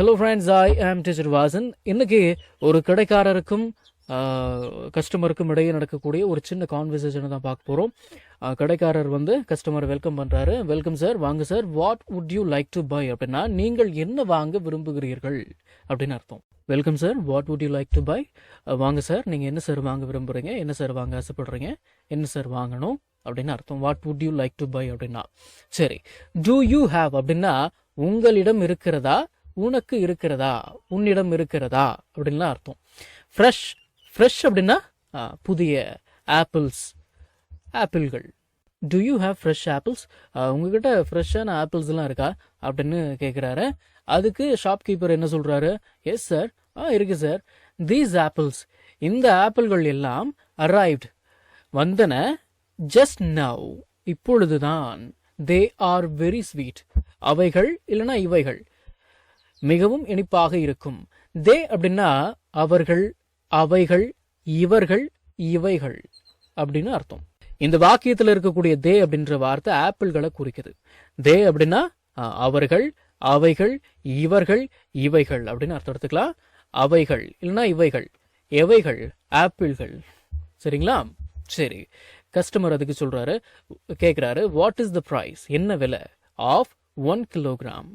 Hello friends I ஆம் teacher Vasan இன்னைக்கு ஒரு கடைக்காரருக்கும் கஸ்டமருக்கும் இடையே நடக்கக்கூடிய ஒரு சின்ன கான்வர்சேஷனை தான் பார்க்க போகிறோம் கடைக்காரர் வந்து கஸ்டமர் வெல்கம் பண்ணுறாரு வெல்கம் சார் வாங்க sir what would you like to buy அப்படின்னா நீங்கள் என்ன வாங்க விரும்புகிறீர்கள்? அப்படின்னு அர்த்தம். Welcome sir what would you like to buy வாங்க சார் நீங்கள் என்ன சார் வாங்க விரும்புகிறீங்க என்ன சார் வாங்க ஆசைப்படுறீங்க? என்ன சார் வாங்கணும்? அப்படின்னு அர்த்தம். What would you like to buy அப்படின்னா. சரி. டூ யூ ஹேவ் அப்படின்னா உங்களிடம் இருக்கிறதா? உனக்கு இருக்கிறதா? உன்னிடம் இருக்கிறதா? அப்படின்லாம் அர்த்தம். ஃப்ரெஷ் ஃப்ரெஷ் அப்படின்னா புதிய apples ஆப்பிள்கள் do you have fresh apples உங்ககிட்ட ஃப்ரெஷ்ஷான ஆப்பிள்ஸ்லாம் இருக்கா? அப்படின்னு கேட்குறாரு அதுக்கு ஷாப்கீப்பர் என்ன சொல்கிறாரு எஸ் சார் ஆ இருக்கு சார் தீஸ் ஆப்பிள்ஸ் இந்த ஆப்பிள்கள் எல்லாம் அரைவ்ட் வந்தன ஜஸ்ட் நவ் இப்பொழுதுதான். தே ஆர் வெரி ஸ்வீட் அவைகள் இல்லைனா இவைகள். மிகவும் இனிப்பாக இருக்கும். தே அப்படின்னா அவர்கள் அவைகள் இவர்கள் இவைகள் அப்படின்னு அர்த்தம். இந்த வாக்கியத்தில் இருக்கக்கூடிய தே அப்படின்ற வார்த்தை ஆப்பிள்களை குறிக்குது. தே அப்படின்னா அவர்கள் அவைகள் இவர்கள் இவைகள் அப்படின்னு அர்த்தம் எடுத்துக்கலாம். அவைகள் இல்லைன்னா இவைகள் எவைகள் ஆப்பிள்கள். சரிங்களா? சரி. கஸ்டமர் அதுக்கு சொல்றாரு கேட்குறாரு வாட் இஸ் த ப்ரைஸ் என்ன விலை? ஆஃப் ஒன் கிலோகிராம்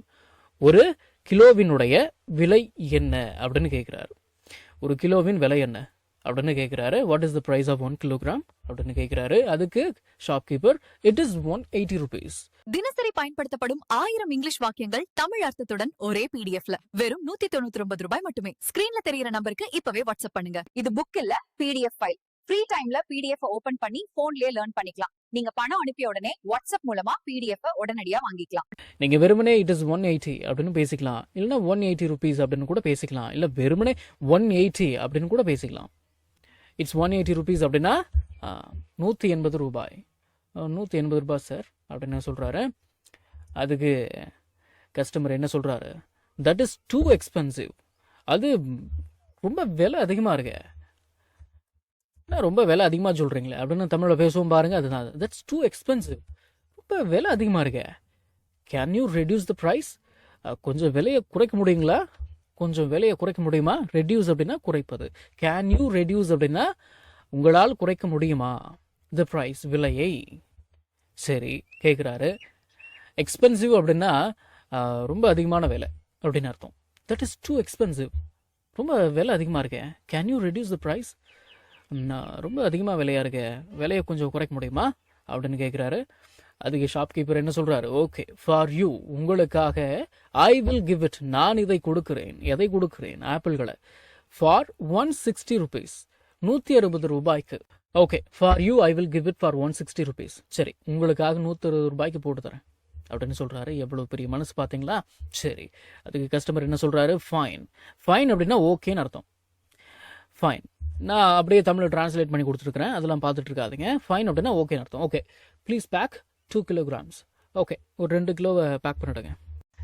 ஒரு கிலோவினுடைய விலை என்ன? அப்படின்னு கேட்குறாரு ஒரு கிலோவின் விலை என்ன? அப்படின்னு கேட்குறாரு what is the price of one kilogram அப்படின்னு கேட்குறாரு அதுக்கு shopkeeper it is one eighty rupees தினசரி பயன்படுத்தப்படும் ஆயிரம் இங்கிலீஷ் வாக்கியங்கள் தமிழ் அர்த்தத்துடன் ஒரே பிடிஎஃப்ல வெறும் நூத்தி தொண்ணூத்தி ஒன்பது ரூபாய் மட்டுமே. ஸ்கிரீன்ல தெரியற நம்பருக்கு இப்பவே வாட்ஸ்அப் பண்ணுங்க. இது புக் இல்ல பிடிஎஃப் ஃபைல் ஃப்ரீ டைம்ல பிடிஎஃப் ஓபன் பண்ணி போன்லயே லேர்ன் பண்ணிக்கலாம். நீங்க பணம் அனுப்பிய உடனே வாட்ஸ்அப் மூலமா பிடிஎஃப் உடனடியா வாங்கிக்கலாம். நீங்கள் வெறுமனே இட் இஸ் ஒன் எயிட்டி அப்படின்னு பேசிக்கலாம். இல்லைன்னா ஒன் எயிட்டி ருபீஸ் அப்படின்னு கூட பேசிக்கலாம். இல்லை வெறுமனே ஒன் எயிட்டி அப்படின்னு கூட பேசிக்கலாம். இட்ஸ் ஒன் எயிட்டி ருபீஸ் அப்படின்னா நூற்றி எண்பது ரூபாய். நூற்றி எண்பது ரூபாய் சார் அப்படின்னு சொல்கிறாரு அதுக்கு கஸ்டமர் என்ன சொல்கிறாரு தட் இஸ் டூ எக்ஸ்பென்சிவ் அது ரொம்ப விலை அதிகமாக இருக்கு. என்ன ரொம்ப விலை அதிகமாக சொல்கிறீங்களே அப்படின்னு தமிழில் பேசுவோம் பாருங்கள் அதுதான் தட்ஸ் டூ எக்ஸ்பென்சிவ் ரொம்ப விலை அதிகமாக இருக்கே. Can you reduce the price கொஞ்சம் விலையை குறைக்க முடியுங்களா? கொஞ்சம் விலையை குறைக்க முடியுமா? ரெடியூஸ் அப்படின்னா குறைப்பது. கேன் யூ ரெடியூஸ் அப்படின்னா உங்களால் குறைக்க முடியுமா? த ப்ரைஸ் விலையை. சரி கேட்குறாரு எக்ஸ்பென்சிவ் அப்படின்னா ரொம்ப அதிகமான விலை அப்படின்னு அர்த்தம். தட் இஸ் டூ எக்ஸ்பென்சிவ் ரொம்ப விலை அதிகமாக இருக்கேன் can you reduce the price நான் ரொம்ப அதிகமாக விலையாக இருக்கேன் விலையை கொஞ்சம் குறைக்க முடியுமா? அப்படின்னு கேட்குறாரு அதுக்கு ஷாப்கீப்பர் என்ன சொல்கிறாரு ஓகே ஃபார் யூ உங்களுக்காக ஐ வில் கிவ் இட் நான் இதை கொடுக்குறேன். எதை கொடுக்குறேன்? ஆப்பிள்களை. ஃபார் ஒன் சிக்ஸ்டி ருபீஸ் நூற்றி அறுபது ரூபாய்க்கு. Okay for you I will give it for one sixty rupees சரி உங்களுக்காக நூற்றி அறுபது ரூபாய்க்கு போட்டு தரேன். அப்படின்னு சொல்கிறாரு எவ்வளோ பெரிய மனசு பார்த்தீங்களா சரி அதுக்கு கஸ்டமர் என்ன சொல்கிறாரு ஃபைன் ஃபைன் அப்படின்னா ஓகேன்னு அர்த்தம். ஃபைன் நான் அப்படியே தமிழ் டிரான்ஸ்லேட் பண்ணி கொடுத்துருக்கிறேன். அதெல்லாம் பார்த்துட்டு இருக்காதுங்க ஃபைன் அப்படின்னா ஓகேன்னு அர்த்தம். Okay please pack two kilograms okay ஒரு ரெண்டு கிலோவை பேக் பண்ணிவிடுங்க